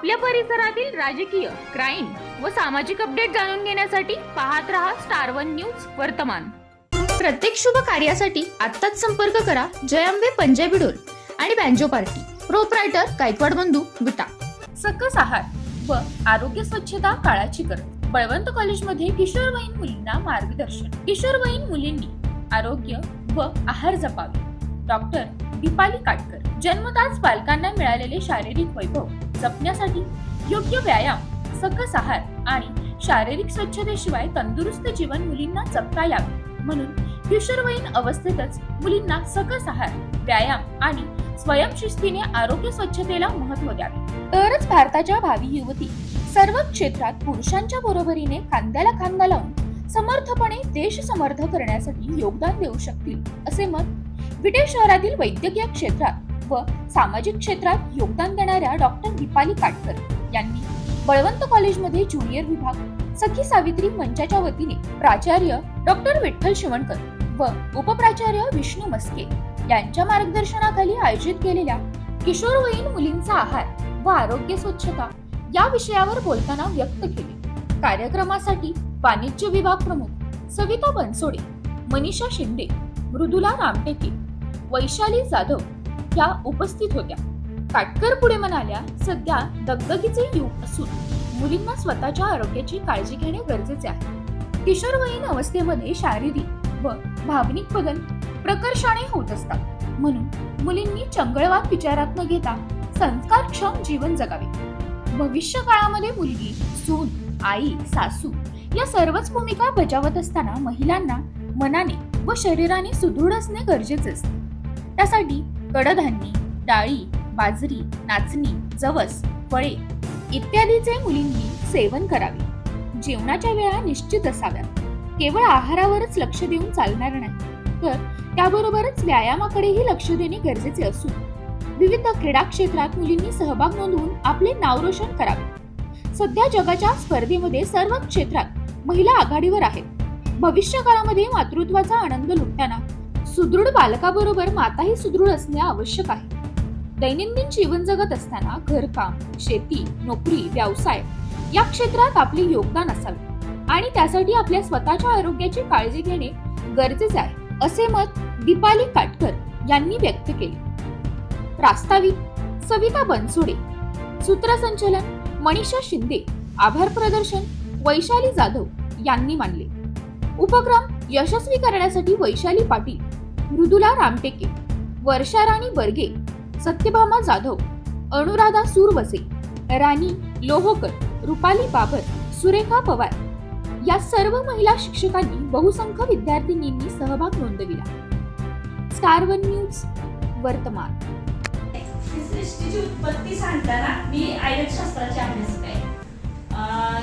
आपल्या परिसरातील राजकीय क्राईम व सामाजिक अपडेट जाणून घेण्यासाठी पाहत रहा स्टार वन न्यूज वर्तमान. प्रत्येक शुभ कार्यासाठी आत्ताच संपर्क करा जयंबे पंजाबी डोल आणि बँजो पार्टी. प्रोपरायटर गायकवाड बंधू विटा सकस आहार व आरोग्य स्वच्छता काळाची गरज. बळवंत कॉलेजमध्ये किशोरवयीन मुलींना मार्गदर्शन. किशोरवयीन मुलींनी आरोग्य व आहार जपावे. डॉक्टर दीपाली काटकर. जन्मताच बालकांना मिळालेले शारीरिक वैभव. जपण्यासाठी योग्य व्यायाम सकस आहार आणि शारीरिक स्वच्छतेशिवाय तंदुरुस्त जीवन मुलींना जगता यावे. म्हणून किशोरवयीन अवस्थेतच मुलींना सकस आहार व्यायाम आणि स्वयंशिस्तीने आरोग्य स्वच्छतेला महत्त्व द्यावे. तरच भारताच्या भावी युवती सर्व क्षेत्रात पुरुषांच्या बरोबरीने खांद्याला खांदा लावून समर्थपणे देश समर्थ करण्यासाठी योगदान देऊ शकतील असे मत विटे शहरातील वैद्यकीय क्षेत्रात व सामाजिक क्षेत्रात योगदान देणाऱ्या डॉक्टर दीपाली काटकर यांनी बळवंत कॉलेजमध्ये ज्युनियर विभाग सखी सावित्री मंचाच्या वतीने प्राचार्य डॉक्टर विठ्ठल शिवणकर व उपप्राचार्य विष्णू मस्के यांच्या मार्गदर्शनाखाली आयोजित केलेल्या किशोरवयीन मुलींचा आहार व आरोग्य स्वच्छता या विषयावर बोलताना व्यक्त केले. कार्यक्रमासाठी वाणिज्य विभाग प्रमुख सविता बनसोडे मनीषा शिंदे मृदुला रामटेके वैशाली जाधव त्या उपस्थित होत्या. काटकर पुढे म्हणाल्या सध्या दगदगीचे युग असून मुलींना स्वतःच्या आरोग्याची काळजी घेणे गरजेचे आहे. किशोरवयीन अवस्थेमध्ये शारीरिक व भावनिक बदल प्रकर्षाने होत असतात. म्हणून मुलींनी चंगळवाद विचारात न घेता संस्कारक्षम जीवन जगावे. भविष्य काळामध्ये मुलगी सून आई सासू या सर्वच भूमिका बजावत असताना महिलांना मनाने व शरीराने सुदृढ असणे गरजेचे असते. त्यासाठी कडधान्ये डाळी बाजरी नाचणी जवस फळे इत्यादीचे मुलींनी सेवन करावे. जेवणाच्या वेळा निश्चित असाव्यात. केवळ आहारावरच लक्ष देऊन चालणार नाही. तर त्याबरोबरच व्यायामाकडेही लक्ष देणे गरजेचे असून विविध क्रीडा क्षेत्रात मुलींनी सहभाग नोंदवून आपले नाव रोशन करावे. सध्या जगाच्या स्पर्धेमध्ये सर्व क्षेत्रात महिला आघाडीवर आहेत. भविष्य काळामध्ये मातृत्वाचा आनंद लुटताना सुदृढ बालकाबरोबर माताही सुदृढ असणे आवश्यक आहे. दैनंदिन जीवन जगत असताना घरकाम शेती नोकरी व्यवसाय या क्षेत्रात आपले योगदान असावे आणि त्यासाठी आपल्या स्वतःच्या आरोग्याची काळजी घेणे गरजेचे आहे असे मत दीपाली काटकर यांनी व्यक्त केले. प्रास्ताविक सविता बनसोडे सूत्रसंचलन मनीषा शिंदे आभार प्रदर्शन वैशाली जाधव यांनी मानले. उपक्रम यशस्वी करण्यासाठी वैशाली पाटील मृदुला रामटेके वर्षा राणी बर्गे सत्यभामा जाधव अनुराधा सूरवसे राणी लोहोकर रुपाली बाबर सुरेखा पवार या सर्व महिला शिक्षकांनी बहुसंख्य विद्यार्थिनींनी सहभाग नोंदविला. स्टार वन न्यूज वर्तमान. सृष्टीची उत्पत्ती सांगताना मी आयुर्शास्त्राचे अभ्यासक आहे.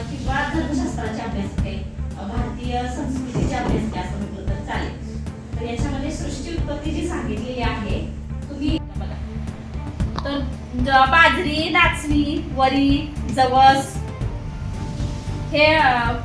किंवा धर्मशास्त्राचे अभ्यासक आहे. भारतीय संस्कृतीचे अभ्यास सांगितलेली आहे. तुम्ही तर बाजरी नाचणी वरी जवस हे अं,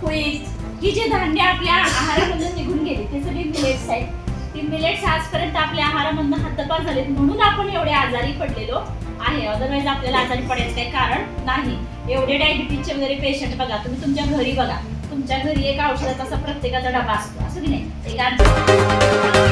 ही जी धान्य आपल्या आहारामधून निघून गेली ते सगळे मिलेट्स आहेत. ती मिलेट्स आजपर्यंत आपल्या आहारामधून हद्दपार झालेत म्हणून आपण एवढे आजारी पडलेलो आहे. अदरवाईज आपल्याला आजारी पडायचं काही कारण नाही. एवढे डायबिटीजचे वगैरे पेशंट बघा तुम्ही तुमच्या घरी बघा. तुमच्या घरी एक औषधाचा असा प्रत्येकाचा डबा असतो. असं की नाही? एक